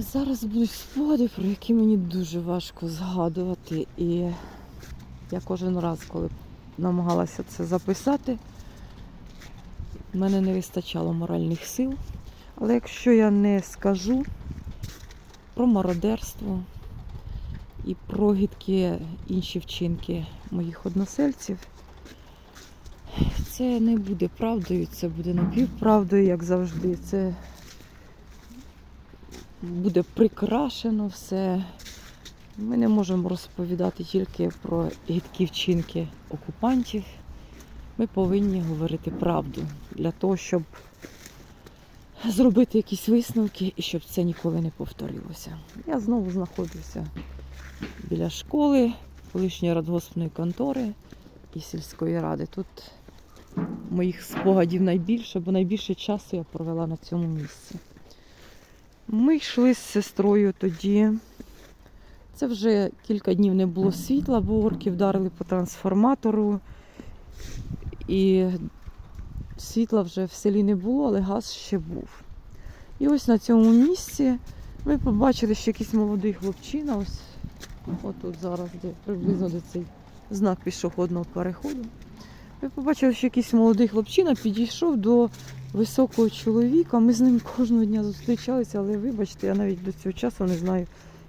Зараз будуть спогади, про які мені дуже важко згадувати. І я кожен раз, коли намагалася це записати, в мене не вистачало моральних сил. Але якщо я не скажу про мародерство і про гидкі інші вчинки моїх односельців, це не буде правдою, це буде напівправдою, як завжди. Це буде прикрашено все. Ми не можемо розповідати тільки про гидкі вчинки окупантів. Ми повинні говорити правду для того, щоб зробити якісь висновки і щоб це ніколи не повторилося. Я знову знаходжуся біля школи, колишньої радгоспної контори і сільської ради. Тут моїх спогадів найбільше, бо найбільше часу я провела на цьому місці. Ми йшли з сестрою тоді. Це вже кілька днів не було світла, бо орки вдарили по трансформатору. І світла вже в селі не було, але газ ще був. І ось на цьому місці ми побачили, що якийсь молодий хлопчина, ось отут зараз, де приблизно де цей знак пішохідного переходу. Ми побачили, що якийсь молодий хлопчина підійшов до високого чоловіка. Ми з ним кожного дня зустрічалися, але вибачте, я навіть до цього часу не знаю,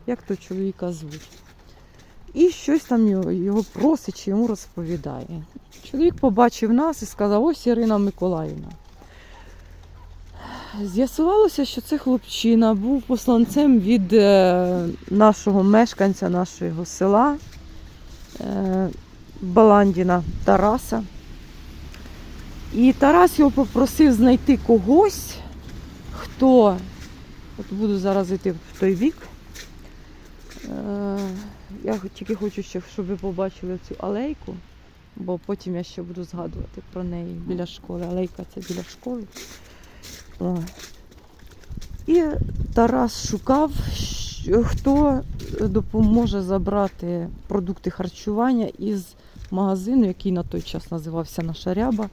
як того чоловіка звуть. І щось там його, його просить чи йому розповідає. Чоловік побачив нас і сказав, ось Ірина Миколаївна. З'ясувалося, що це хлопчина був посланцем від е, нашого мешканця нашого села е, Баландіна Тараса. І Тарас його попросив знайти когось, хто, от буду зараз йти в той бік. Е, Я тільки хочу, щоб ви побачили цю алейку, бо потім я ще буду згадувати про неї біля школи. Алейка це біля школи. І Тарас шукав, хто допоможе забрати продукти харчування із магазину, який на той час називався Наша Ряба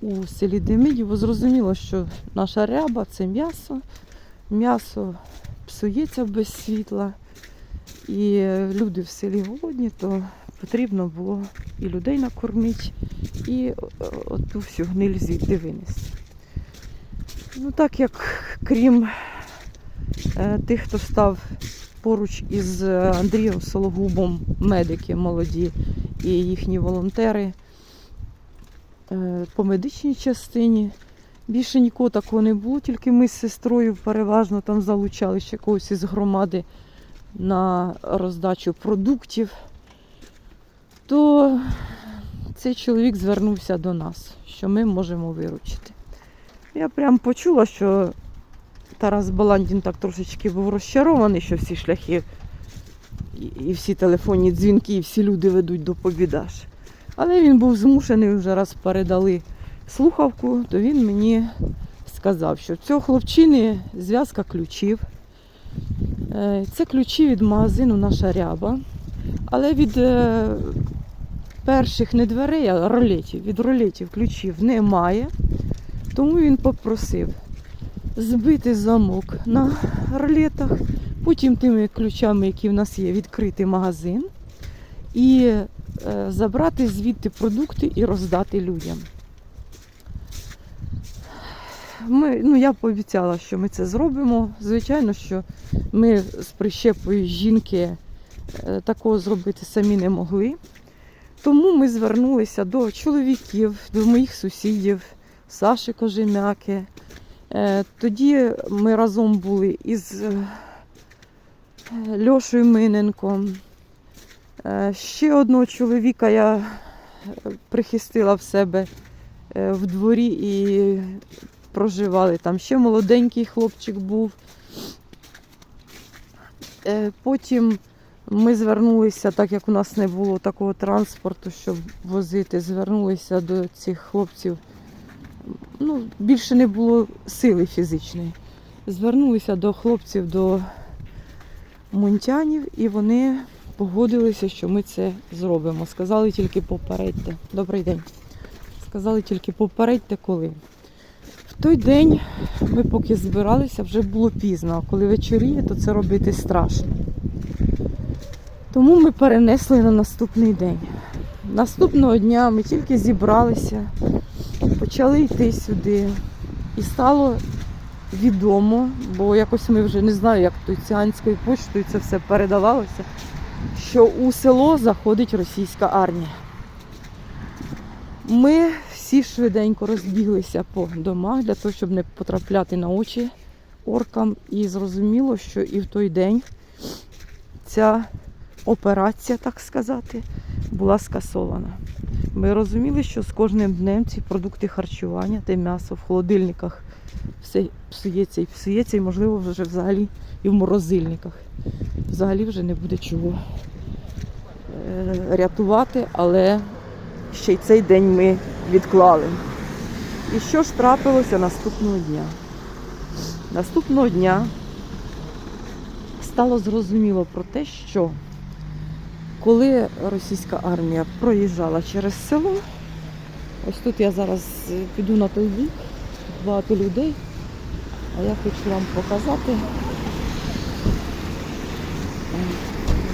у селі Демидів. Зрозуміло, що наша ряба це м'ясо. М'ясо псується без світла. І люди в селі голодні, то потрібно було і людей накормити, і е, оту всю гниль звідти винести. Ну так як крім е, тих, хто став поруч із е, Андрієм Сологубом, медики молоді і їхні волонтери по медичній частині. Більше нікого такого не було, тільки ми з сестрою переважно там залучали ще когось із громади на роздачу продуктів, то цей чоловік звернувся до нас, що ми можемо виручити. Я прям почула, що Тарас Баландін так трошечки був розчарований, що всі шляхи і- і всі телефонні дзвінки, і всі люди ведуть до побідаш. Але він був змушений, вже раз передали слухавку, то він мені сказав, що в цього хлопчини зв'язка ключів. Е, Це ключі від магазину Наша ряба. Але від е, перших не дверей, а ролетів, від ролетів ключів немає. Тому він попросив збити замок на ролетах, потім тими ключами, які в нас є, відкрити магазин і забрати звідти продукти і роздати людям. Ми, ну, я пообіцяла, що ми це зробимо. Звичайно, що ми з прищепою жінки е, такого зробити самі не могли. Тому ми звернулися до чоловіків, до моїх сусідів, Саші Кожем'яки. Е, Тоді ми разом були із е, Льошею Миненком. Е, Ще одного чоловіка я е, прихистила в себе е, в дворі і проживали там. Ще молоденький хлопчик був. Потім ми звернулися, так як у нас не було такого транспорту, щоб возити, звернулися до цих хлопців. Ну, більше не було сили фізичної. Звернулися до хлопців, до мунтянів, і вони погодилися, що ми це зробимо. Сказали тільки попередьте. Добрий день. Сказали тільки попередьте коли. В той день ми поки збиралися, вже було пізно, коли вечоріє, то це робити страшно. Тому ми перенесли на наступний день. Наступного дня ми тільки зібралися, почали йти сюди. І стало відомо, бо якось ми вже не знаю, як то ціанською поштою це все передавалося, що у село заходить російська армія. Ми всі швиденько розбіглися по домах для того, щоб не потрапляти на очі оркам. І зрозуміло, що і в той день ця операція, так сказати, була скасована. Ми розуміли, що з кожним днем ці продукти харчування, те м'ясо в холодильниках все псується і псується, і можливо вже взагалі і в морозильниках. Взагалі вже не буде чого е, рятувати, але ще й цей день ми відклали. І що ж трапилося наступного дня? Наступного дня стало зрозуміло про те, що коли російська армія проїжджала через село, ось тут я зараз е, піду на той бік, багато людей, а я хочу вам показати.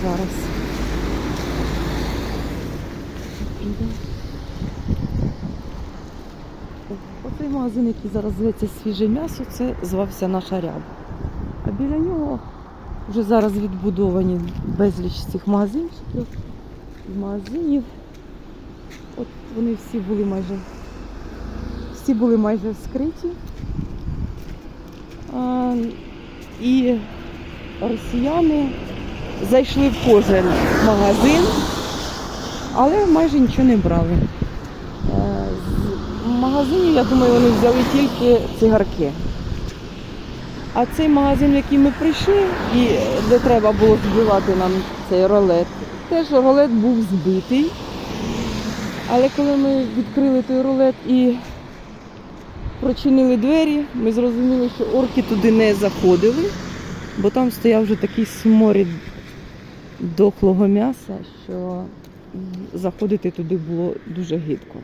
Зараз. Оцей магазин, який зараз зветься свіже м'ясо, це звався наша ряба. А біля нього вже зараз відбудовані безліч цих магазинчиків, магазинів. От вони всі були майже всі були майже вскриті. А, і росіяни зайшли в кожен магазин, але майже нічого не брали. Е, З магазинів, я думаю, вони взяли тільки цигарки. А цей магазин, в який ми прийшли, і де треба було збивати нам цей ролет, теж ролет був збитий. Але коли ми відкрили той ролет і прочинили двері, ми зрозуміли, що орки туди не заходили, бо там стояв вже такий сморід дохлого м'яса, що заходити туди було дуже гидко.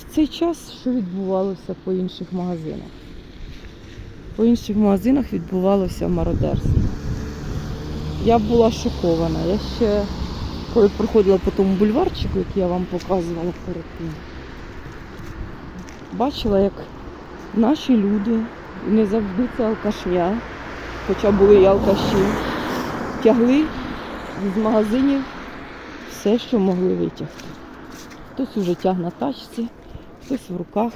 В цей час що відбувалося по інших магазинах? По інших магазинах відбувалося мародерство. Я була шокована. Я ще, коли проходила по тому бульварчику, який я вам показувала перед тим, бачила, як наші люди, не завжди це алкашня, хоча були і алкаші, тягли з магазинів все, що могли витягти. Хтось уже тяг на тачці, хтось в руках,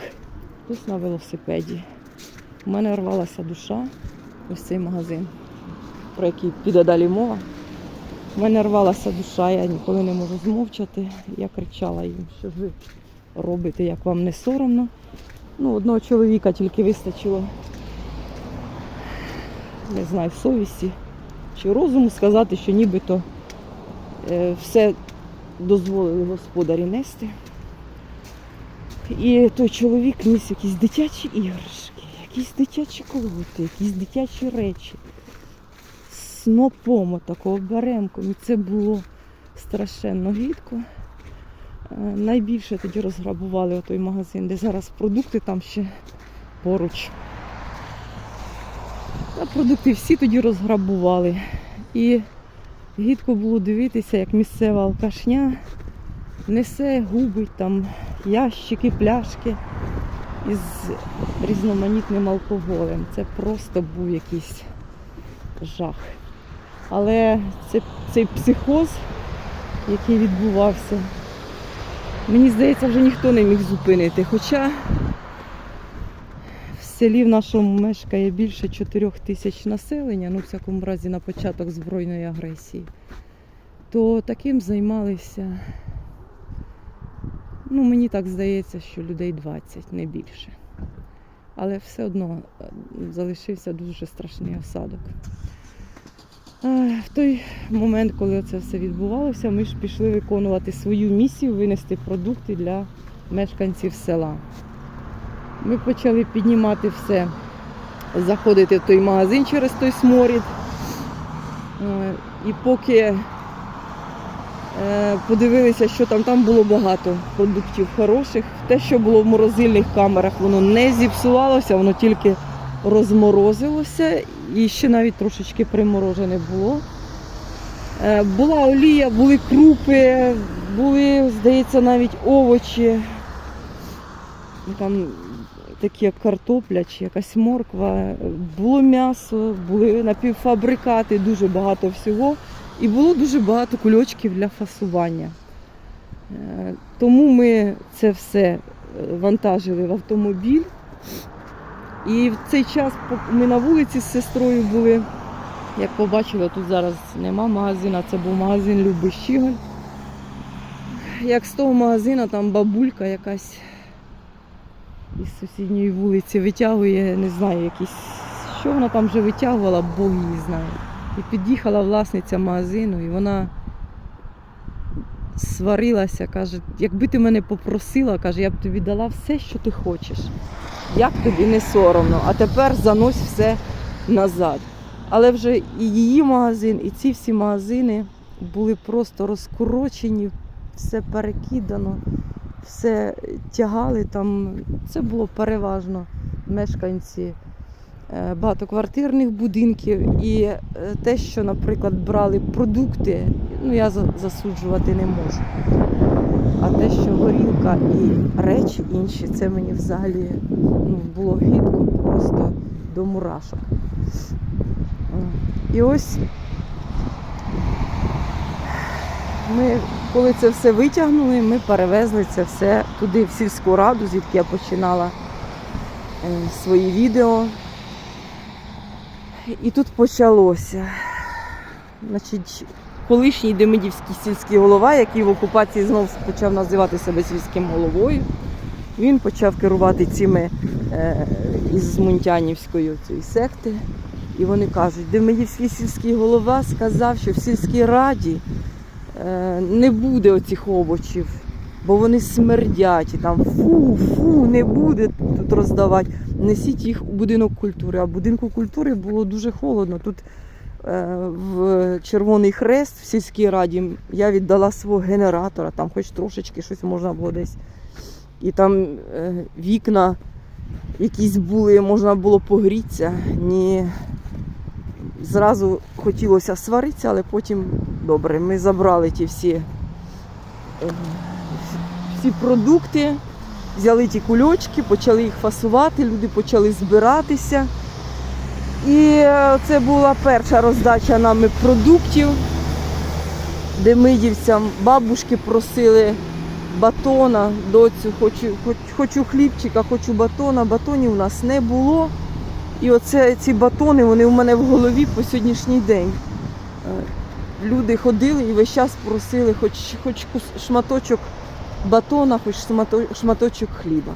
хтось на велосипеді. У мене рвалася душа, ось цей магазин, про який піде далі мова. У мене рвалася душа, я ніколи не можу змовчати. Я кричала їм, що ви робите, як вам не соромно. Ну, одного чоловіка тільки вистачило, не знаю, совісті чи розуму сказати, що нібито е, все дозволили господарі нести. І той чоловік ніс якісь дитячі іграшки, якісь дитячі колоти, якісь дитячі речі. Снопом отакого беремком. І це було страшенно гідко. Е, Найбільше тоді розграбували той магазин, де зараз продукти там ще поруч. Та продукти всі тоді розграбували. І гідко було дивитися, як місцева алкашня несе, губить там ящики, пляшки із різноманітним алкоголем. Це просто був якийсь жах. Але це, цей психоз, який відбувався, мені здається, вже ніхто не міг зупинити. Хоча в селі в нашому мешкає більше 4 тисяч населення, ну, в всякому разі, на початок збройної агресії, то таким займалися, ну, мені так здається, що людей 20, не більше. Але все одно е, залишився дуже страшний осадок. Е, В той момент, коли це все відбувалося, ми ж пішли виконувати свою місію, винести продукти для мешканців села. Ми почали піднімати все, заходити в той магазин через той сморід. Е, І поки Подивилися, що там. Там було багато продуктів хороших. Те, що було в морозильних камерах, воно не зіпсувалося, воно тільки розморозилося і ще навіть трошечки приморожене було. Е, Була олія, були крупи, були, здається, навіть овочі. Ну, Там такі як картопля чи якась морква. Було м'ясо, були напівфабрикати, дуже багато всього. І було дуже багато кульочків для фасування. Е, Тому ми це все е, вантажили в автомобіль. І в цей час ми на вулиці з сестрою були. Як побачили, тут зараз нема магазина, це був магазин Люби Щіголь. Як з того магазина там бабулька якась із сусідньої вулиці витягує, не знаю, якісь, що вона там вже витягувала, Бог її знає. І під'їхала власниця магазину, і вона сварилася, каже, якби ти мене попросила, каже, я б тобі дала все, що ти хочеш. Як тобі не соромно, а тепер занось все назад. Але вже і її магазин, і ці всі магазини були просто розкорочені, все перекидано, все тягали там. Це було переважно мешканці багатоквартирних будинків. І е, те, що, наприклад, брали продукти, ну я засуджувати не можу. А те, що горілка і речі інші, це мені взагалі ну, було гидко просто до мурашок. І ось ми, коли це все витягнули, ми перевезли це все туди, в сільську раду, звідки я починала е, свої відео. І тут почалося. Значить, колишній Демидівський сільський голова, який в окупації знов почав називати себе сільським головою, він почав керувати цими е, із Мунтянівської цієї секти. І вони кажуть, Демидівський сільський голова сказав, що в сільській раді е, не буде оцих овочів, бо вони смердять. І там фу, фу, не буде тут роздавати. Несіть їх у будинок культури. А в будинку культури було дуже холодно. Тут е, в Червоний Хрест в сільській раді я віддала свого генератора, там хоч трошечки щось можна було десь. І там е, вікна якісь були, можна було погрітися. Ні. Зразу хотілося сваритися, але потім добре, ми забрали ті всі, е, всі продукти, взяли ті кульочки, почали їх фасувати, люди почали збиратися. І е, це була перша роздача нами продуктів, де мидівцям бабушки просили батона, доцю, хочу, хоч, хочу хлібчика, хочу батона. Батонів у нас не було. І оце ці батони, вони у мене в голові по сьогоднішній день. Е, Люди ходили і весь час просили хоч, хоч шматочок батона, хоч шмато- шматочок хліба.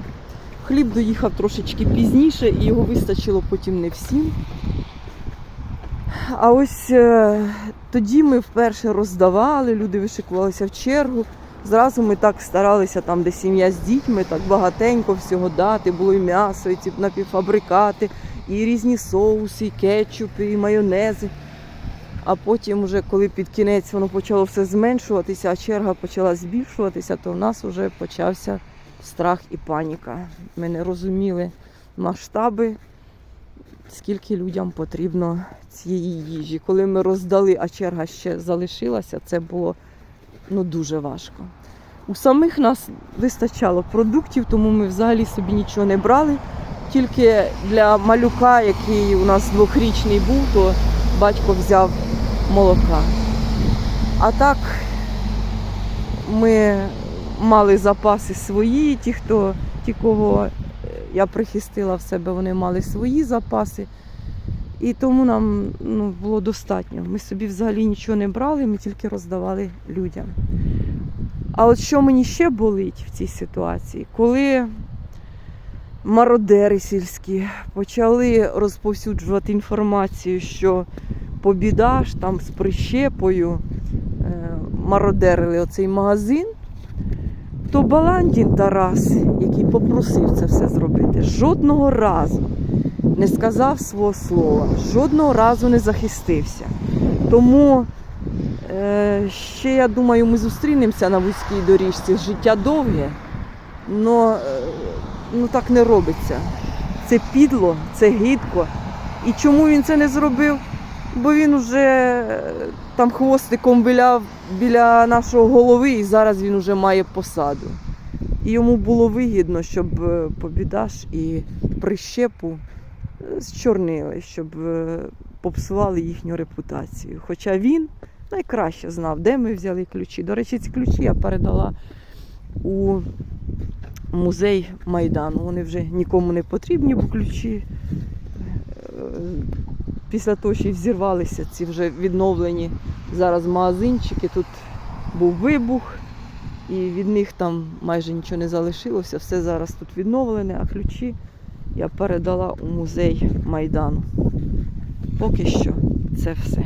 Хліб доїхав трошечки пізніше і його вистачило потім не всім. А ось е, тоді ми вперше роздавали, люди вишикувалися в чергу. Зразу ми так старалися, там, де сім'я з дітьми, так багатенько всього дати. Було і м'ясо, і ці напівфабрикати, і різні соуси, і кетчупи, і майонези. А потім, уже, коли під кінець воно почало все зменшуватися, а черга почала збільшуватися, то в нас вже почався страх і паніка. Ми не розуміли масштаби, скільки людям потрібно цієї їжі. Коли ми роздали, а черга ще залишилася, це було ну, дуже важко. У самих нас вистачало продуктів, тому ми взагалі собі нічого не брали. Тільки для малюка, який у нас двохрічний був, то батько взяв молока. А так ми мали запаси свої, ті, хто, ті, кого е, я прихистила в себе, вони мали свої запаси. І тому нам ну, було достатньо. Ми собі взагалі нічого не брали, ми тільки роздавали людям. А от що мені ще болить в цій ситуації, коли мародери сільські почали розповсюджувати інформацію, що побіда ж там з прищепою е, мародерили оцей магазин, то Баландін Тарас, який попросив це все зробити, жодного разу не сказав свого слова, жодного разу не захистився. Тому Е, ще я думаю, ми зустрінемося на вузькій доріжці. Життя довге, але ну, так не робиться. Це підло, це гидко. І чому він це не зробив? Бо він уже е, там хвостиком виляв біля нашого голови, і зараз він уже має посаду. І йому було вигідно, щоб е, Побідаш і прищепу е, зчорнили, щоб попсували їхню репутацію. Хоча він найкраще знав, де ми взяли ключі. До речі, ці ключі я передала у музей Майдану. Вони вже нікому не потрібні, бо ключі після того, що взірвалися ці вже відновлені зараз магазинчики. Тут був вибух, і від них там майже нічого не залишилося. Все зараз тут відновлене, а ключі я передала у музей Майдану. Поки що це все.